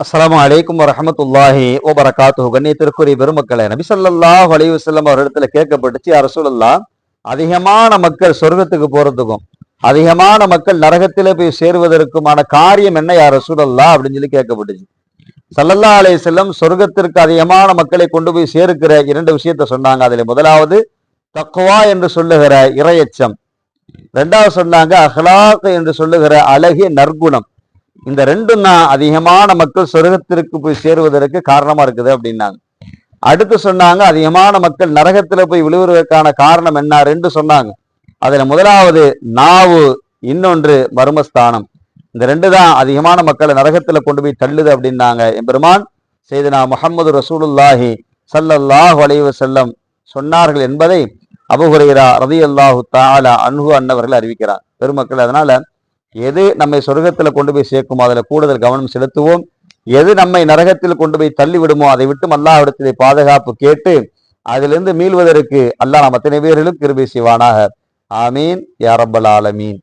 அஸ்லாம் அலைக்கும் வரமத்துல்லாஹி வபரகாத்துஹு. கண்ணியத்திற்குரிய பெருமக்களே நபி ஸல்லல்லாஹு அலைஹி வஸல்லம் அவரிடத்துல கேட்கப்பட்டுச்சு அரசுலல்லா அதிகமான மக்கள் சொர்க்கத்துக்கு போறதுக்கும் அதிகமான மக்கள் நரகத்திலே போய் சேருவதற்குமான காரியம் என்ன யா ரசூலல்லாஹ்? அப்படின்னு சொல்லி கேட்கப்பட்டுச்சு. சல்லல்லா அலே செல்லம் சொர்க்கத்திற்கு அதிகமான மக்களை கொண்டு போய் சேர்க்கிற இரண்டு விஷயத்த சொன்னாங்க. அதுல முதலாவது தக்குவா என்று சொல்லுகிற இரையச்சம். ரெண்டாவது சொன்னாங்க அஹ்லாக் என்று சொல்லுகிற அழகிய நற்குணம். இந்த ரெண்டும் தான் அதிகமான மக்கள் சொர்க்கத்திற்கு போய் சேருவதற்கு காரணமா இருக்குது அப்படின்னாங்க. அடுத்து சொன்னாங்க அதிகமான மக்கள் நரகத்துல போய் விழுவதற்கான காரணம் என்ன? ரெண்டு சொன்னாங்க. அதுல முதலாவது நாவு இன்னொன்று மர்மஸ்தானம். இந்த ரெண்டு தான் அதிகமான மக்களை நரகத்துல கொண்டு போய் தள்ளுது அப்படின்னாங்க. எம்பெருமான் செய்தனா முகமது ரசூலுல்லாஹி சல்லல்லாஹ் வலைவு செல்லம் சொன்னார்கள் என்பதை அபுஹுரைரா ரதியல்லாஹு தாலா அன்ஹு அன்னவர்கள் அறிவிக்கிறார். பெருமக்கள் அதனால எது நம்மை சொர்க்கத்தில் கொண்டு போய் சேர்க்குமோ அதுல கூடுதல் கவனம் செலுத்துவோம். எது நம்மை நரகத்தில் கொண்டு போய் தள்ளி விடுமோ அதை விட்டு அல்லாஹ்விடத்திலே பாதுகாப்பு கேட்டு அதிலிருந்து மீள்வதற்கு அல்லாஹ் நம் அத்தனை பேர்களும் கிருபி செய்வானாக. ஆமீன். யா ஆலமீன்.